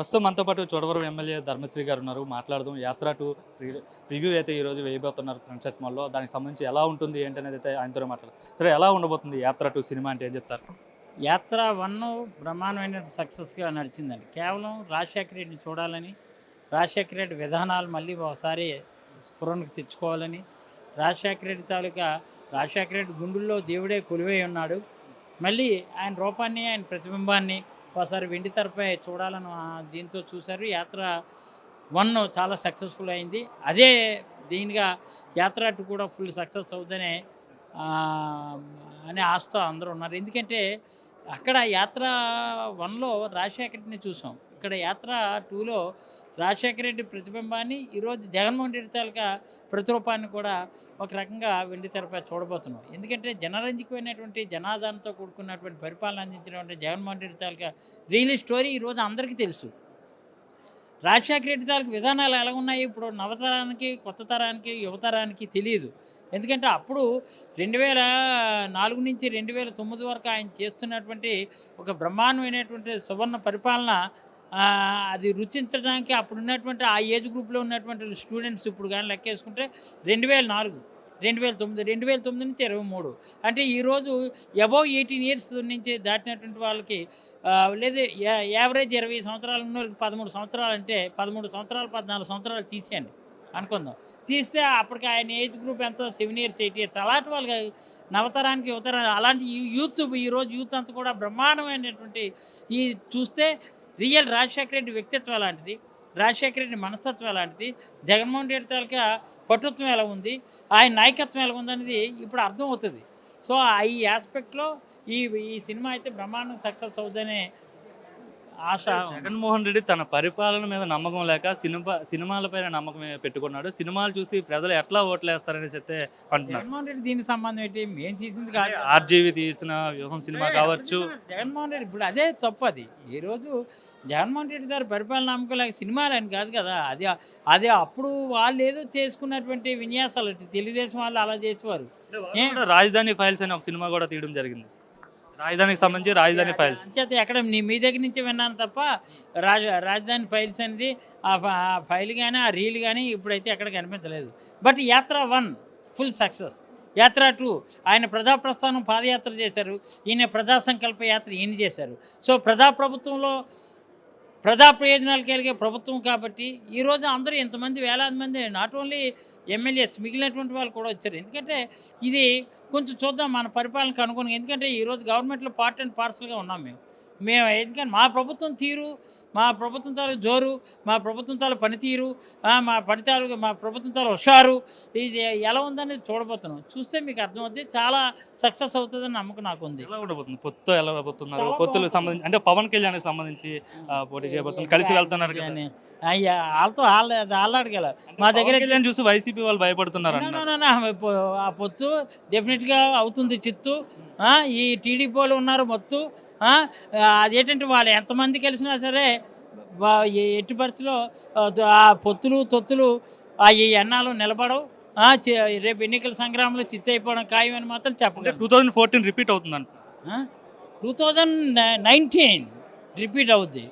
ప్రస్తుతం మనతో పాటు చోడవరం ఎమ్మెల్యే ధర్మశ్రీ గారు ఉన్నారు. మాట్లాడదాం. యాత్ర టు రివ్యూ అయితే ఈరోజు వేయబోతున్నారు సన్సెట్ మాల్లో దానికి సంబంధించి ఎలా ఉంటుంది ఏంటనేది అయితే ఆయనతో మాట్లాడారు సరే ఎలా ఉండబోతుంది యాత్ర టు సినిమా అంటే ఏం చెప్తారు? యాత్ర వన్ బ్రహ్మాండమైన సక్సెస్గా నడిచిందండి. కేవలం రాజశేఖర రెడ్డిని చూడాలని రాజశేఖర రెడ్డి విధానాలు మళ్ళీ ఒకసారి స్ఫురణకు తెచ్చుకోవాలని రాజశేఖర రెడ్డి తాలూకా రాజశేఖర రెడ్డి గుండెల్లో దేవుడే కొలువై ఉన్నాడు. మళ్ళీ ఆయన రూపాన్ని ఆయన ప్రతిబింబాన్ని ఒకసారి వెండి తెరపై చూడాలని దీంతో చూశారు. యాత్ర వన్ చాలా సక్సెస్ఫుల్ అయింది. అదే దీనిగా యాత్ర అటు కూడా ఫుల్ సక్సెస్ అవుతుందనే అనే ఆస్థ అందరూ ఉన్నారు. ఎందుకంటే అక్కడ యాత్ర వన్లో రాజశేఖరిని చూసాం. ఇక్కడ యాత్ర టూలో రాజశేఖర రెడ్డి ప్రతిబింబాన్ని ఈరోజు జగన్మోహన్ రెడ్డి తాలూకా ప్రతిరూపాన్ని కూడా ఒక రకంగా వెండి తెరపై చూడబోతున్నాం. ఎందుకంటే జనరంజకమైనటువంటి జనాధారణతో కూడుకున్నటువంటి పరిపాలన అందించినటువంటి జగన్మోహన్ రెడ్డి తాలూకా రియల్ స్టోరీ ఈరోజు అందరికీ తెలుసు. రాజశేఖర రెడ్డి తాలూకు విధానాలు ఎలా ఉన్నాయి ఇప్పుడు నవతరానికి కొత్త తరానికి యువతరానికి తెలియదు. ఎందుకంటే అప్పుడు రెండు వేల నాలుగు నుంచి రెండు వేల తొమ్మిది వరకు ఆయన చేస్తున్నటువంటి ఒక బ్రహ్మాండమైనటువంటి సువర్ణ పరిపాలన అది రుచించడానికి అప్పుడు ఉన్నటువంటి ఆ ఏజ్ గ్రూప్లో ఉన్నటువంటి స్టూడెంట్స్ ఇప్పుడు కానీ లెక్కేసుకుంటే రెండు వేల నాలుగు రెండు వేల తొమ్మిది రెండు వేల తొమ్మిది నుంచి ఇరవై మూడు. అంటే ఈరోజు అబౌవ్ ఎయిటీన్ ఇయర్స్ నుంచి దాటినటువంటి వాళ్ళకి లేదు యావరేజ్ ఇరవై సంవత్సరాలు ఉన్న వాళ్ళకి పదమూడు సంవత్సరాలు అంటే పదమూడు సంవత్సరాలు పద్నాలుగు సంవత్సరాలు తీసేయండి. అనుకుందాం. తీస్తే అప్పటికి ఆయన ఏజ్ గ్రూప్ ఎంతో సెవెన్ ఇయర్స్ ఎయిట్ ఇయర్స్ అలాంటి వాళ్ళకి నవతరానికి యువతరానికి అలాంటి యూత్ ఈరోజు యూత్ అంతా కూడా బ్రహ్మాండమైనటువంటి ఈ చూస్తే రియల్ రాజశేఖర రెడ్డి వ్యక్తిత్వం అలాంటిది రాజశేఖర రెడ్డి మనస్తత్వం ఎలాంటిది? జగన్మోహన్ రెడ్డి తాలూకా పటుత్వం ఎలా ఉంది? ఆయన నాయకత్వం ఎలా ఉందనేది ఇప్పుడు అర్థమవుతుంది సో ఆ ఈ ఆస్పెక్ట్లో ఈ ఈ సినిమా అయితే బ్రహ్మాండం సక్సెస్ అవుతుందనే ఆశ. జగన్మోహన్ రెడ్డి తన పరిపాలన మీద నమ్మకం లేక సినిమా సినిమాలపైన నమ్మకం పెట్టుకున్నాడు. సినిమాలు చూసి ప్రజలు ఎట్లా ఓట్లు వేస్తారనేసి అయితే అంటున్నారు. జగన్మోహన్ రెడ్డి దీనికి సంబంధం ఏంటి? మేము తీసింది కాదు. ఆర్జీవి తీసిన వ్యూహం సినిమా కావచ్చు. జగన్మోహన్ రెడ్డి ఇప్పుడు అదే తప్పు అది. ఈరోజు జగన్మోహన్ రెడ్డి గారి పరిపాలన నమ్మకం లేక సినిమాలు అని కాదు కదా. అది అది అప్పుడు వాళ్ళు ఏదో చేసుకున్నటువంటి విన్యాసాలు. తెలుగుదేశం వాళ్ళు అలా చేసేవారు. రాజధాని ఫైల్స్ అని ఒక సినిమా కూడా తీయడం జరిగింది. రాజధానికి సంబంధించి రాజధాని ఫైల్స్ అంచేత ఎక్కడ మీ దగ్గర నుంచి విన్నాను తప్ప రాజ రాజధాని ఫైల్స్ అనేది ఆ ఆ ఫైల్ కానీ ఆ రీల్ కానీ ఇప్పుడైతే ఎక్కడ కనిపించలేదు. బట్ యాత్ర వన్ ఫుల్ సక్సెస్ యాత్ర టూ ఆయన ప్రజాప్రస్థానం పాదయాత్ర చేశారు. ఈయన ప్రజా సంకల్ప యాత్ర ఈయన చేశారు. సో ప్రజాప్రభుత్వంలో ప్రజా ప్రయోజనాలు కలిగే ప్రభుత్వం కాబట్టి ఈరోజు అందరూ ఇంతమంది వేలాది మంది నాట్ ఓన్లీ ఎమ్మెల్యేస్ మిగిలినటువంటి వాళ్ళు కూడా వచ్చారు. ఎందుకంటే ఇది కొంచెం చూద్దాం మన పరిపాలనకు అనుగుణంగా. ఎందుకంటే ఈరోజు గవర్నమెంట్లో పార్ట్ అండ్ పార్సల్గా ఉన్నాం మేము. మేము ఎందుకంటే మా ప్రభుత్వం తీరు మా ప్రభుత్వం తాలూ జోరు మా ప్రభుత్వం తాలూ పనితీరు మా పనితాలు మా ప్రభుత్వం తాలూ హుషారు ఇది ఎలా ఉందనేది చూడబోతున్నాం. చూస్తే మీకు అర్థమవుతుంది చాలా సక్సెస్ అవుతుందని నమ్మకం నాకు ఉంది ఎలా ఉండబోతుంది? పొత్తు ఎలా ఉండబోతున్నారు చాలా పొత్తులకు. సంబంధించి అంటే పవన్ కళ్యాణ్ సంబంధించి పోటీ చేయబోతున్నారు. కలిసి వెళ్తున్నారు కదా. అని అయ్యా వాళ్ళతో వాళ్ళ ఆళ్ళాడగల మా దగ్గర చూసి వైసీపీ వాళ్ళు భయపడుతున్నారు ఆ పొత్తు డెఫినెట్గా అవుతుంది చిత్తు. ఈ టీడీపీ వాళ్ళు ఉన్నారు మొత్తు. అదేంటంటే వాళ్ళు ఎంతమంది కలిసినా సరే ఎట్టి పరిస్థితిలో ఆ, పొత్తులు తొత్తులు ఆ ఈ ఎన్నాలు నిలబడవు. రేపు ఎన్నికల సంగ్రామంలో చిత్తు అయిపోవడం ఖాయం అని మాత్రం చెప్పగలను టూ థౌజండ్ ఫోర్టీన్ రిపీట్ అవుతుంది టూ థౌజండ్ నైన్టీన్ రిపీట్ అవుద్ది.